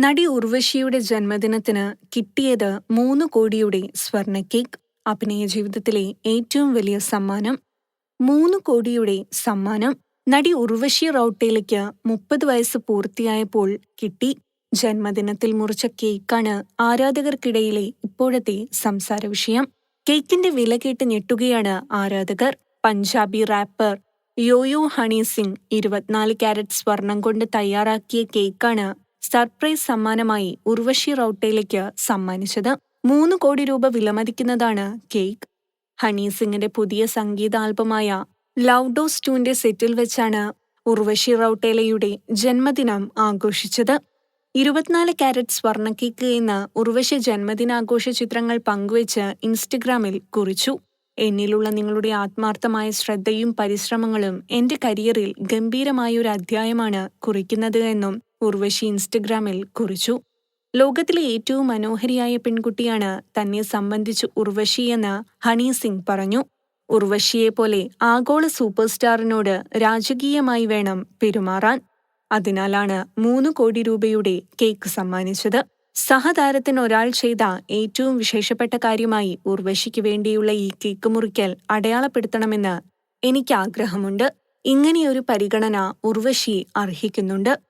നടി ഉർവശിയുടെ ജന്മദിനത്തിന് കിട്ടിയത് മൂന്ന് കോടിയുടെ സ്വർണ കേക്ക് അഭിനയ ജീവിതത്തിലെ ഏറ്റവും വലിയ സമ്മാനം. മൂന്ന് കോടിയുടെ സമ്മാനം നടി ഉർവശി റൌട്ടേലയ്ക്ക് മുപ്പത് വയസ്സ് പൂർത്തിയായപ്പോൾ കിട്ടി. ജന്മദിനത്തിൽ മുറിച്ച കേക്കാണ് ആരാധകർക്കിടയിലെ ഇപ്പോഴത്തെ സംസാര വിഷയം. കേക്കിന്റെ വില കേട്ട് ഞെട്ടുകയാണ് ആരാധകർ. Punjabi rapper yo-yo honey Singh ഇരുപത്തിനാല് ക്യാരറ്റ് സ്വർണം കൊണ്ട് തയ്യാറാക്കിയ കേക്കാണ് സർപ്രൈസ് സമ്മാനമായി ഉർവശി റൗട്ടേലയ്ക്ക് സമ്മാനിച്ചത്. മൂന്ന് കോടി രൂപ വിലമതിക്കുന്നതാണ് കേക്ക്. ഹണി സിംഗിന്റെ പുതിയ സംഗീത ആൽബമായ ഡോസ് ടൂന്റെ സെറ്റിൽ വെച്ചാണ് ഉർവശി റൌട്ടേലയുടെ ജന്മദിനം ആഘോഷിച്ചത്. ഇരുപത്തിനാല് കാരറ്റ് സ്വർണ കേക്ക് എന്ന ഉർവശി ജന്മദിനാഘോഷ ചിത്രങ്ങൾ പങ്കുവച്ച് ഇൻസ്റ്റഗ്രാമിൽ കുറിച്ചു. എന്നിലുള്ള നിങ്ങളുടെ ആത്മാർത്ഥമായ ശ്രദ്ധയും പരിശ്രമങ്ങളും എന്റെ കരിയറിൽ ഗംഭീരമായ ഒരു അധ്യായമാണ് കുറിക്കുന്നത് എന്നും ഉർവശി ഇൻസ്റ്റഗ്രാമിൽ കുറിച്ചു. ലോകത്തിലെ ഏറ്റവും മനോഹരിയായ പെൺകുട്ടിയാണ് തന്നെ സംബന്ധിച്ച് ഉർവശി എന്ന് ഹണി സിംഗ് പറഞ്ഞു. ഉർവശിയെപ്പോലെ ആഗോള സൂപ്പർ സ്റ്റാറിനോട് രാജകീയമായി വേണം പെരുമാറാൻ. അതിനാലാണ് മൂന്ന് കോടി രൂപയുടെ കേക്ക് സമ്മാനിച്ചത്. സഹതാരത്തിന് ഒരാൾ ചെയ്ത ഏറ്റവും വിശേഷപ്പെട്ട കാര്യമായി ഉർവശിക്ക് വേണ്ടിയുള്ള ഈ കേക്ക് മുറിക്കൽ അടയാളപ്പെടുത്തണമെന്ന് എനിക്ക് ആഗ്രഹമുണ്ട് ഇങ്ങനെയൊരു പരിഗണന ഉർവശി അർഹിക്കുന്നുണ്ട്.